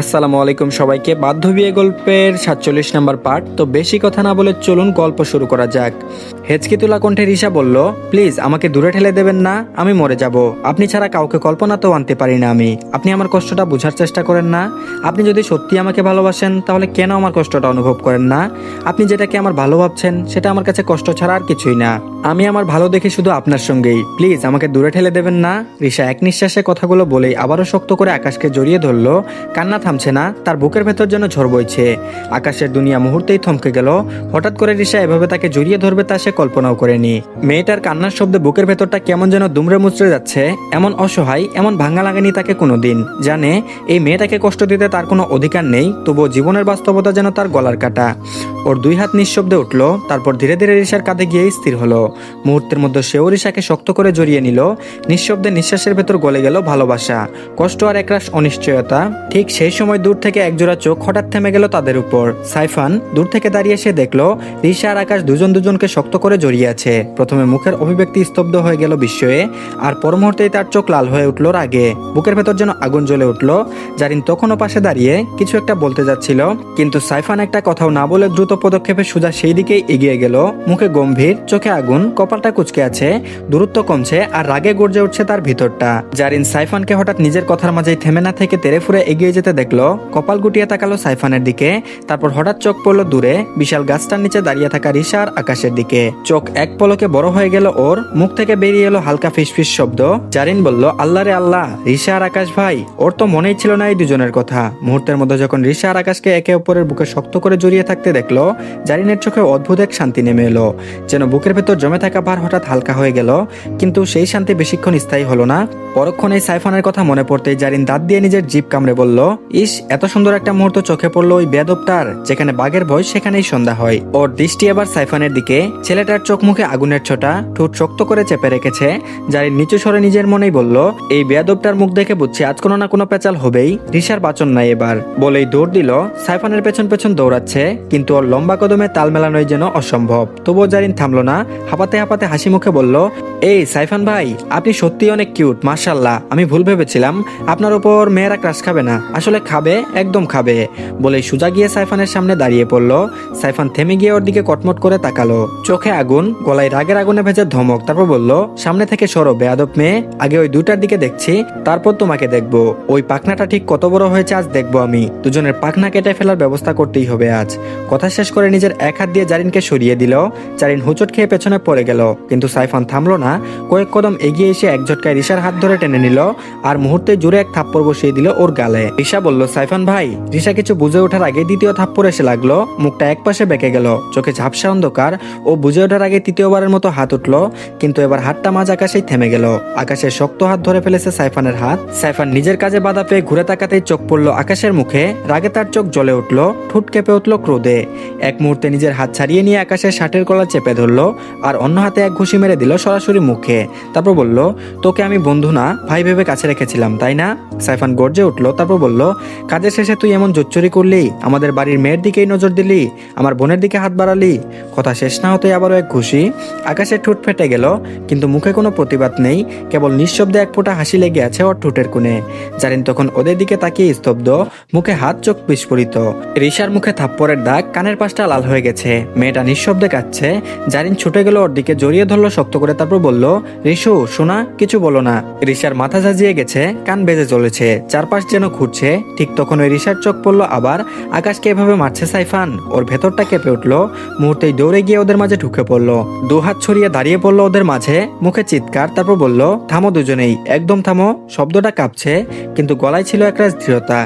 আসসালামু আলাইকুম সবাইকে। বাধ্য বিয়ে গল্পের সাতচল্লিশ নাম্বার পার্ট। তো বেশি কথা না বলে চলুন গল্প শুরু করা যাক। হেঁচকি তোলা কণ্ঠে রিসা বলল, প্লিজ, আমাকে দূরে ঠেলে দেবেন না, আমি মরে যাব। আপনি ছাড়া কাউকে কল্পনাতেও আনতে পারি না আমি। আপনি আমার কষ্টটা বোঝার চেষ্টা করেন না। আপনি যদি সত্যি আমাকে ভালোবাসেন, তাহলে কেন আমার কষ্টটা অনুভব করেন না? আপনি যেটাকে আমার ভালো ভাবছেন, সেটা আমার কাছে কষ্ট ছাড়া আর কিছুই না। আমি আমার ভালো দেখি শুধু আপনার সঙ্গেই। প্লিজ, আমাকে দূরে ঠেলে দেবেন না। রিসা এক নিঃশ্বাসে কথাগুলো বলেই আবারও শক্ত করে আকাশকে জড়িয়ে ধরলো। কান্না থামছে না, তার বুকের ভেতর যেন ঝড় বইছে। আকাশের দুনিয়া মুহূর্তেই থমকে গেল। হঠাৎ করে রিসা এভাবে তাকে জড়িয়ে ধরবে তা সে কল্পনাও করেনি। মেয়েটার কান্নার শব্দে বুকের ভেতরটা কেমন যেন দুমড়ে মুচড়ে যাচ্ছে, এমন অসহায়, এমন ভাঙা লাগেনি তাকে কোনোদিন। জানে, এই মেয়েটাকে কষ্ট দিতে তার কোনো অধিকার নেই, তবুও জীবনের বাস্তবতা যেন তার গলার কাটা। ওর দুই হাত নিঃশব্দে উঠল, তারপর ধীরে ধীরে রিসার কাঁধে গিয়ে স্থির হলো। মুহূর্তের মধ্যে সেও রিসাকে শক্ত করে জড়িয়ে নিল। নিঃশব্দে নিঃশ্বাসের ভেতর গলে গেল ভালোবাসা। কষ্ট আর একরাশ অনিশ্চয়তা, ঠিক সেই সময় দূর থেকে একজোড়া চোখ হঠাৎ থেমে গেল তাদের উপর। সাইফান দূর থেকে দাঁড়িয়ে এসে দেখল, রিসা আর আকাশ দুজন দুজনকে শক্ত করে জড়িয়ে আছে। প্রথমে মুখের অভিব্যক্তি স্তব্ধ হয়ে গেল বিস্ময়ে, আর পর মুহূর্তেই তার চোখ লাল হয়ে উঠল রাগে। বুকের ভেতর যেন আগুন জ্বলে উঠল। জারিন তখনও পাশে দাঁড়িয়ে কিছু একটা বলতে যাচ্ছিল, কিন্তু সাইফান একটা কথাও না বলে দ্রুত পদক্ষেপে সোজা সেই দিকেই এগিয়ে গেল। মুখে গম্ভীর, চোখে আগুন, কপালটা কুচকে আছে, দূরত্ব কমছে, আর রাগে গর্জে উঠছে তার ভিতরটা। জারিন সাইফানকে হঠাৎ নিজের কথার মাঝেই থেমে না থেকে তেরে ফুরে এগিয়ে যেতে দেখল, কপাল গুটিয়ে তাকালো সাইফানের দিকে, তারপর হঠাৎ চোখ পড়ল দূরে, বিশাল গাছটার নিচে দাঁড়িয়ে থাকা রিসা আর আকাশের দিকে। চোখ এক পলকে বড় হয়ে গেল ওর, মুখ থেকে বেরিয়ে এলো হালকা ফিসফিস শব্দ। জারিন বলল, আল্লাহ রে আল্লাহ রিসা আর আকাশ ভাই, ওর তো মনেই ছিল না এই দুজনের কথা। মুহূর্তের মধ্যে যখন রিসা আর আকাশকে একে অপরের বুকে শক্ত করে জড়িয়ে থাকতে দেখল, জারিনের চোখে অদ্ভুত এক শান্তি নেমে এলো, যেন বুকের ভেতর জমে থাকা ভার হঠাৎ হালকা হয়ে গেল, কিন্তু সেই শান্তি বেশিক্ষণ স্থায়ী হলো না। পরক্ষণে সাইফানের কথা মনে পড়তেই জারিন দাঁত দিয়ে নিজের জিপ কামড়ে বলল, ইস, এত সুন্দর একটা মুহূর্ত চোখে পড়ল ওই বেদবটার যেখানে বাঘের ভয় সেখানেই সন্ধ্যা হয়। ওর দৃষ্টি এবার সাইফানের দিকে, ছেলেটার চোখ মুখে আগুনের ছোটা, ঠোঁট শক্ত করে চেপে রেখেছে। জারিন নিচু সরে নিজের মনেই বলল, এই বেদবটার মুখ দেখে বুঝছি আজ কোনো না কোনো পেঁচাল হবেই। রিসার বাচন নাই এবার। বলেই দৌড় দিল, সাইফানের পেছন পেছন দৌড়াচ্ছে, কিন্তু ওর লম্বা কদমে তাল মেলানোই যেন অসম্ভব। তবুও জারিন থামলো না, হাঁপাতে হাঁপাতে হাসি মুখে বলল, এই সাইফান ভাই, আপনি সত্যি অনেক কিউট মার্শাল্লাহ আমি ভুল ভেবেছিলাম। আপনার উপর মেয়েরা ক্রাশ খাবে না। আসলে খাবে, একদম খাবে। বলে সুজা গিয়ে সাইফানের সামনে দাঁড়িয়ে পড়ল। সাইফান থেমে গিয়ে ওর দিকে কটমট করে তাকালো। চোখে আগুন, গলায় রাগের আগুনে ভেজে ধমক। তারপর বলল, সামনে থেকে সরো, বেয়াদব মেয়ে। আগে ওই দুটার দিকে দেখছি, তারপর তোমাকে দেখব। ওই পাখনাটা ঠিক কত বড় হয়েছে আজ দেখব আমি। দুজনের পাখনা কেটে ফেলার ব্যবস্থা করতেই হবে আজ। কথা শেষ করে নিজের এক হাত দিয়ে জারিনকে সরিয়ে দিল। জারিন হুচট খেয়ে পেছনে পড়ে গেল। কিন্তু সাইফান থামলো না। কয়েক কদম এগিয়ে এসে এক ঝটকায় রিসার হাত ধরে টেনে নিল, আর মুহূর্তে জুড়ে এক থাপ্পড় বসিয়ে দিল ওর গালে। রিসা বলল, সাইফান ভাই রিসা কিছু বুঝে ওঠার আগে দ্বিতীয় থাপ্পড় এসে লাগল। মুখটা এক পাশে বেঁকে গেল। চোখে ঝাপসা অন্ধকার। ও বুঝে ওঠার আগে তৃতীয়বারের মতো হাত উঠল, কিন্তু এবার হাতটা মাঝ আকাশেই থেমে গেল। আকাশের শক্ত হাত ধরে ফেলেছে সাইফানের হাত। সাইফান নিজের কাজে বাধা পেয়ে ঘুরে তাকাতেই চোখ পড়ল আকাশের মুখে। রাগে তার চোখ জ্বলে উঠল, ঠোঁট কেঁপে উঠল ক্রোধে। এক মুহূর্তে নিজের হাত ছাড়িয়ে নিয়ে আকাশের শার্টের কলা চেপে ধরলো, আর অন্য হাতে এক ঘুষি মেরে দিল সরাসরি মুখে। তারপর বলল, তোকে আমি বন্ধু না ভাই ভেবে কাছে রেখেছিলাম, তাই না? সাইফান গর্জে উঠল, তারপর বলল, কাজের শেষে তুই এমন জোচ্চুরি করলি, আমাদের বাড়ির মেয়ের দিকেই নজর দিলি, আমার বোনের দিকে হাত বাড়ালি। কথা শেষ না হতেই আবারও এক ঘুষি আকাশের ঠোঁট ফেটে গেল, কিন্তু মুখে কোনো প্রতিবাদ নেই, কেবল নিঃশব্দে এক ফোঁটা হাসি লেগে আছে ওর ঠোঁটের কোণে। জারিন তখন ওদের দিকে তাকিয়ে স্তব্ধ, মুখে হাত চোখ বিস্ফোরিত। রিসার মুখে থাপ্পড়ের দাগ কানের পাশটা লাল হয়ে গেছে, মেয়েটা নিঃশব্দে কাচ্ছে জারিন ছুটে গেল ওর দিকে, জড়িয়ে ধরলো শক্ত করে, তারপর বলল রিসু শোনা, কিছু বলো না। রিসার মাথা সাজিয়ে গেছে, কান বেজে চলেছে, চারপাশ যেন ঘুরছে ঠিক তখন ওই রিসার চোখ পড়ল আবার, আকাশকে এভাবে মারছে সাইফান। ওর ভেতরটা কেঁপে উঠল, মুহূর্তেই দৌড়ে গিয়ে ওদের মাঝে ঢুকে পড়ল। দু হাত ছড়িয়ে দাঁড়িয়ে পড়ল ওদের মাঝে, মুখে চিৎকার, তারপর বলল, থামো দুজনেই, একদম থামো। শব্দটা কাঁপছে, কিন্তু গলায় ছিল একরাশ দৃঢ়তা।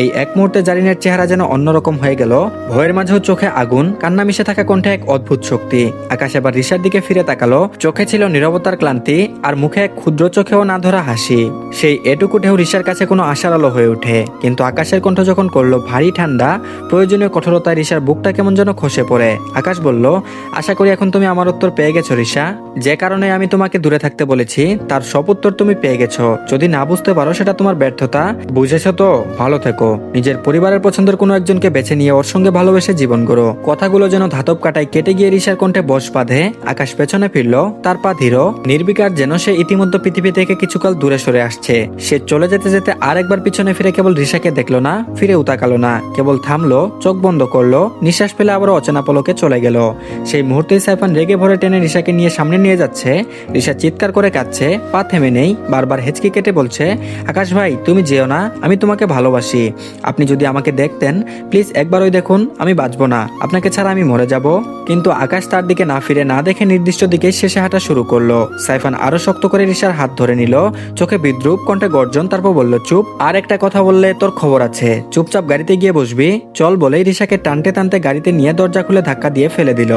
এই এক মুহূর্তে জারিনের চেহারা যেন অন্যরকম হয়ে গেল। ভয়ের মাঝেও চোখে আগুন, কান্না মিশে থাকা কণ্ঠে এক অদ্ভুত শক্তি। আকাশ এবার রিসার দিকে ফিরে তাকালো। চোখে ছিল নীরবতার ক্লান্তি, আর মুখে এক ক্ষুদ্র চোখেও না ধরা হাসি। সেই এটুকু ঢেউ রিসার কাছে কোনো আশার আলো হয়ে ওঠে। কিন্তু আকাশের কণ্ঠ যখন করল ভারী ঠান্ডা, প্রয়োজনীয় কঠোরতায় রিসার বুকটা কেমন যেন খসে পড়ে। আকাশ বলল, আশা করি এখন তুমি আমার উত্তর পেয়ে গেছো রিসা যে কারণে আমি তোমাকে দূরে থাকতে বলেছি, তার সব উত্তর তুমি পেয়ে গেছো। যদি না বুঝতে পারো সেটা তোমার ব্যর্থতা, বুঝেছ তো? ভালো থেকো। নিজের পরিবারের পছন্দের কোনো একজনকে বেছে নিয়ে ওর সঙ্গে ভালোবেসে জীবন করো কথাগুলো যেন ধাতব কাটায় কেটে গিয়ে রিসার কণ্ঠে বস বাঁধে। আকাশ পেছনে ফিরল, তার পা ধীর। নির্বিকার যেন সে ইতিমধ্যে পৃথিবী থেকে কিছুকাল দূরে সরে আসছে। সে চলে যেতে যেতে আরেকবার পিছনে ফিরে কেবল রিসাকে দেখল না, ফিরেও তাকালো না। কেবল থামলো, চোখ বন্ধ করল, নিঃশ্বাস ফেলে আবার অচেনা পলকে চলে গেল। সেই মুহূর্তে সাইফান রেগে ভরে টেনে রিসাকে নিয়ে সামনে নিয়ে যাচ্ছে। রিসা চিৎকার করে কাঁদছে, পা থেমে নেই, বারবার হেঁচকি কেটে বলছে, আকাশ ভাই, তুমি যেও না, আমি তোমাকে ভালোবাসি। আপনি যদি আমাকে দেখতেন, প্লিজ একবার ওই দেখুন, আমি বাঁচবো না। আপনাকে ছাড়া আমি মরে যাব। কিন্তু আকাশ তার দিকে না ফিরে না দেখে নির্দিষ্ট দিকে শেষে হাঁটা শুরু করল। সাইফান আরও শক্ত করে রিসার হাত ধরে নিল। চোখে বিদ্রুপ, কণ্ঠে গর্জন, তারপর বলল, চুপ, আর একটা কথা বললে তোর খবর আছে। চুপচাপ গাড়িতে গিয়ে বসবি। চল বলেই রিসাকে টানতে টানতে গাড়িতে নিয়ে দরজা খুলে ধাক্কা দিয়ে ফেলে দিল।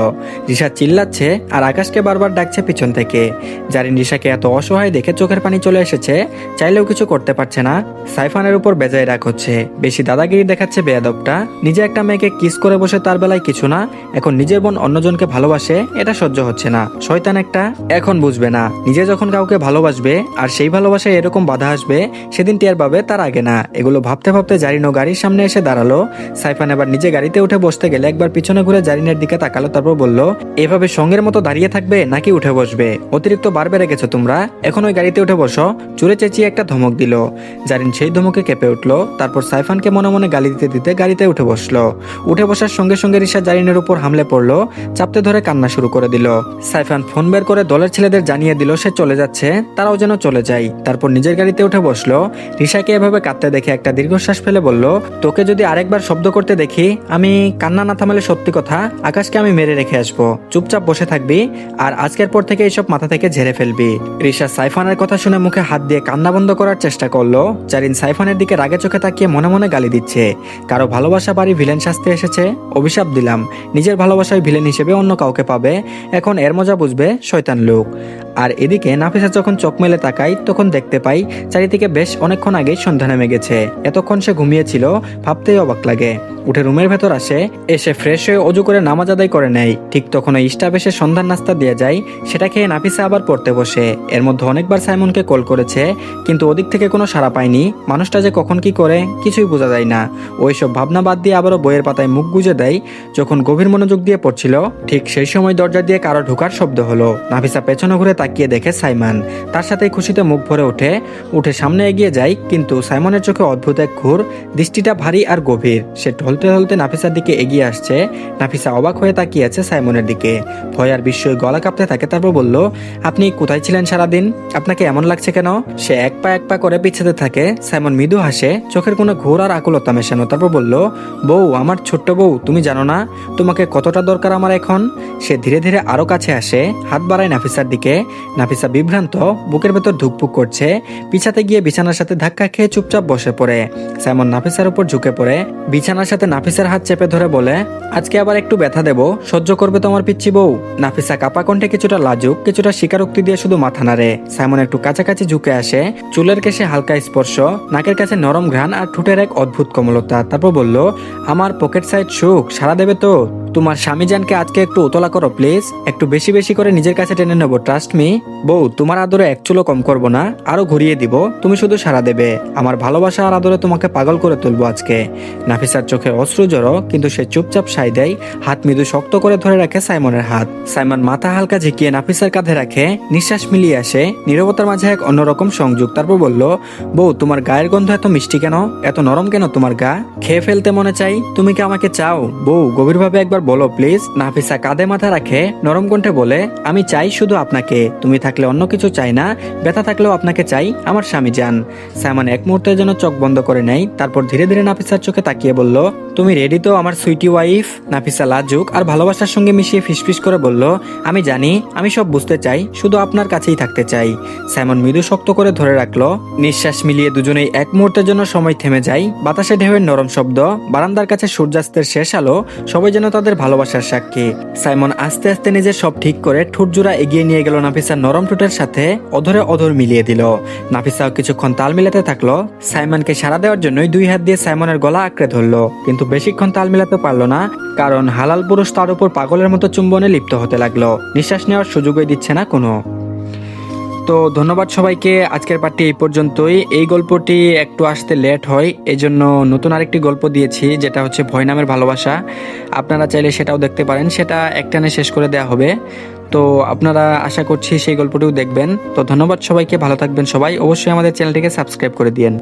রিসা চিল্লাচ্ছে আর আকাশকে বারবার ডাকছে পিছন থেকে। জারিন রিসাকে এত অসহায় দেখে চোখের পানি চলে এসেছে, চাইলেও কিছু করতে পারছে না। সাইফানের উপর বেজায় রাগ হচ্ছে। বেশি দাদাগিরি দেখাচ্ছে বেয়াদবটা। নিজে একটা মেয়েকে কিস করে বসে তার বেলায় কিছু না। এখন নিজের বোন অন্যজনকে ভালোবাসে, এটা সহ্য হচ্ছে না। শয়তান একটা, এখন বুঝবে না। নিজে যখন কাউকে ভালোবাসবে, আর সেই ভালোবাসায় এরকম বাধা আসবে, সেদিন টের পাবে তার আগে না। এগুলো ভাবতে ভাবতে জারিনও গাড়ির সামনে এসে দাঁড়াল। সাইফান এবার নিজে গাড়িতে উঠে বসতে গেলে একবার পিছনে ঘুরে জারিনের দিকে তাকালো, তারপর বলল, এভাবে সঙ্গের মতো দাঁড়িয়ে থাকবে নাকি উঠে বসবে? অতিরিক্ত বার বেড়ে গেছো তোমরা। এখন ওই গাড়িতে উঠে বসো। চুরে চেঁচিয়ে একটা ধমক দিল। জারিন সেই ধমকে কেঁপে উঠল। তারপর সাইফানকে মনে মনে গালি দিতে দিতে গাড়িতে উঠে বসল। উঠে বসার সঙ্গে সঙ্গে রিসা জারিনের উপর হামলে পড়ল, চাপতে ধরে কান্না শুরু করে দিল। সাইফান ফোন বের করে দলের ছেলেদের জানিয়ে দিল, সে চলে যাচ্ছে, তারাও যেন চলে যায় তারপর নিজের গাড়িতে উঠে বসল। রিসাকে এভাবে কাঁদতে দেখে একটা দীর্ঘশ্বাস ফেলে বলল, তোকে যদি আরেকবার শব্দ করতে দেখি, আমি কান্না না থামালে সত্যি কথা, আকাশকে আমি মেরে রেখে আসব। চুপচাপ বসে থাকবি আর আজকের পর থেকে এইসব মাথা থেকে ঝেড়ে ফেলবি। রিসা সাইফানের কথা শুনে মুখে হাত দিয়ে কান্না বন্ধ করার চেষ্টা করল। জারিন সাইফানের দিকে রাগে চোখে তাকিয়ে মনে মনে গালি দিচ্ছে। কারও ভালোবাসা বাড়ি ভিলেন শাস্তে এসেছে? অভিশাপ দিলাম। নিজের ভালোবাসায় ভিলেন হিসেবে অন্য কাউকে পাবে। এখন এর মজা বুঝবে শয়তান লোক। আর এদিকে নাফিসা যখন চোখ মেলে তাকাই তখন দেখতে পাই চারিদিকে বেশ অনেকক্ষণ আগে সন্ধ্যা নেমে গেছে। এতক্ষণ সে ঘুমিয়েছিল, ভাবতেই অবাক লাগে। উঠে রুমের ভেতর আসে, এসে ফ্রেশ হয়ে অজু করে নামাজ আদায় করে নেয়। ঠিক তখন ওই ইস্টা বেশে সন্ধ্যার নাস্তা দিয়ে যায়, সেটা খেয়ে নাফিসা আবার পড়তে বসে। এর মধ্যে অনেকবার সাইমনকে কল করেছে, কিন্তু ওদিক থেকে কোনো সাড়া পায়নি। মানুষটা যে কখন কি করে, কিছুই বোঝা যায় না। ওইসব ভাবনা বাদ দিয়ে আবারও বইয়ের পাতায় মুখ গুজে দেয়। যখন গভীর মনোযোগ দিয়ে পড়ছিল, ঠিক সেই সময় দরজা দিয়ে কারও ঢোকার শব্দ হলো। নাফিসা পেছনে ঘুরে তাকিয়ে দেখে সাইমন। তার সাথে খুশিতে মুখ ভরে ওঠে। উঠে সামনে এগিয়ে যায়, কিন্তু সাইমনের চোখে অদ্ভুত এক ঘুর, দৃষ্টিটা ভারী আর গভীর। সে ঢলতে ঢলতে নাফিসার দিকে এগিয়ে আসছে। নাফিসা অবাক হয়ে তাকিয়ে আছে সাইমনের দিকে। ভয় আর বিস্ময় গলা কাঁপতে থাকে, তারপর বলল, আপনি কোথায় ছিলেন সারাদিন? আপনাকে এমন লাগছে কেন? সে এক পা এক পা করে পিছাতে থাকে। সাইমন মৃদু হাসে, চোখের কোনো ঘোর আর আকুলতা মেশানো। তারপর বলল, বউ, আমার ছোট্ট বউ, তুমি জানো না? তোমাকে কতটা দরকার আমার এখন? সে ধীরে ধীরে আরও কাছে আসে, হাত বাড়ায় নাফিসার দিকে। নাফিসা বিভ্রান্ত, বুকের ভেতর ধুকপুক করছে। পিছাতে গিয়ে বিছানার সাথে ধাক্কা খেয়ে চুপচাপ বসে পড়ে। সাইমন নাফিসার উপর ঝুঁকে পড়ে। বিছানার সাথে নাফিসার হাত চেপে ধরে বলে, আজকে আবার একটু ব্যথা দেব, সহ্য করবে তোমার পিচ্ছি বউ। নাফিসা কাপা কণ্ঠে কিছুটা লাজুক, কিছুটা স্বীকারোক্তি দিয়ে শুধু মাথা নাড়ে। সাইমন একটু কাছাকাছি ঝুঁকে আসে, চুলের কেশে হালকা স্পর্শ, নাকের কাছে নরম ঘ্রাণ আর ঠোঁটের এক অদ্ভুত কমলতা। তারপর বলল, আমার পকেট সাইড সুখ সারা দেবে তো? তোমার স্বামীজানকে আজকে একটু উতলা করো প্লিজ একটু বেশি বেশি করে নিজের কাছে টেনে নেব ট্রাস্ট মি বউ, তোমার আদরে এক চুলো কম করব না, আরও ঘুরিয়ে দিব। তুমি শুধু সারা দেবে। আমার ভালোবাসা আর আদরে তোমাকে পাগল করে তুলবো আজকে। নাফিসার চোখে অশ্রু জড়ো, কিন্তু সে চুপচাপ সাই দেয়, হাত মৃদু শক্ত করে ধরে রাখে সাইমনের হাত। সাইমন মাথা হালকা ঝিকিয়ে নাফিসার কাঁধে রাখে, নিঃশ্বাস মিলিয়ে আসে। নীরবতার মাঝে এক অন্যরকম সংযোগ, তারপর বলল, বউ, তোমার গায়ের গন্ধ এত মিষ্টি কেন? এত নরম কেন তোমার গা? খেয়ে ফেলতে মনে চাই? তুমি কি আমাকে চাও? বউ গভীরভাবে একবার বলো প্লিজ নাফিসা কাঁধে মাথা রাখে, নরম কণ্ঠে বলে, আমি চাই শুধু আপনাকে, তুমি থাকলে অন্য কিছু চাই না, ব্যথা থাকলেও আপনাকে চাই আমার স্বামী যান। সাইমন এক মুহূর্তের জন্য চোখ বন্ধ করে নেয়, তারপর ধীরে ধীরে নাফিসার চোখে তাকিয়ে বলল, তুমি রেডি তো, আমার সুইটি ওয়াইফ নাফিসা লাজুক আর ভালোবাসার সঙ্গে মিশিয়ে ফিসফিস করে বলল, আমি জানি, আমি সব বুঝতে চাই, শুধু আপনার কাছেই থাকতে চাই। সাইমন মৃদু শক্ত করে ধরে রাখল, নিঃশ্বাস মিলিয়ে দুজনেই এক মুহূর্তের জন্য সময় থেমে যায়, বাতাসে ঢেউয়ের নরম শব্দ, বারান্দার কাছে সূর্যাস্তের শেষ আলো, সবাই যেন তাদের ভালোবাসার সাক্ষী। সাইমন আস্তে আস্তে নিজের সব ঠিক করে ঠোঁটজোড়া এগিয়ে নিয়ে গেল নাফিসার নরম ঠোঁটের সাথে অধরে অধর মিলিয়ে দিল। নাফিসাও কিছুক্ষণ তাল মিলাতে থাকল। সাইমনকে সাড়া দেওয়ার জন্যই দুই হাত দিয়ে সাইমনের গলা আঁকড়ে ধরলো। কিন্তু বেশিক্ষণ তাল মিলাতে পারল না, কারণ হালাল পুরুষ তার উপর পাগলের মতো চুম্বনে লিপ্ত হতে লাগল। নিঃশ্বাস নেওয়ার সুযোগই দিচ্ছে না কোনো। তো ধন্যবাদ সবাইকে। আজকের পার্টি এই পর্যন্তই। এই গল্পটি একটু আসতে লেট হয় এই জন্য নতুন আরেকটি গল্প দিয়েছি, যেটা হচ্ছে ভয় নামের ভালোবাসা। আপনারা চাইলে সেটাও দেখতে পারেন, সেটা একটানে শেষ করে দেয়া হবে। তো আপনারা আশা করছি সেই গল্পটিও দেখবেন। তো ধন্যবাদ সবাইকে, ভালো থাকবেন সবাই। অবশ্যই আমাদের চ্যানেলটিকে সাবস্ক্রাইব করে দিয়েন।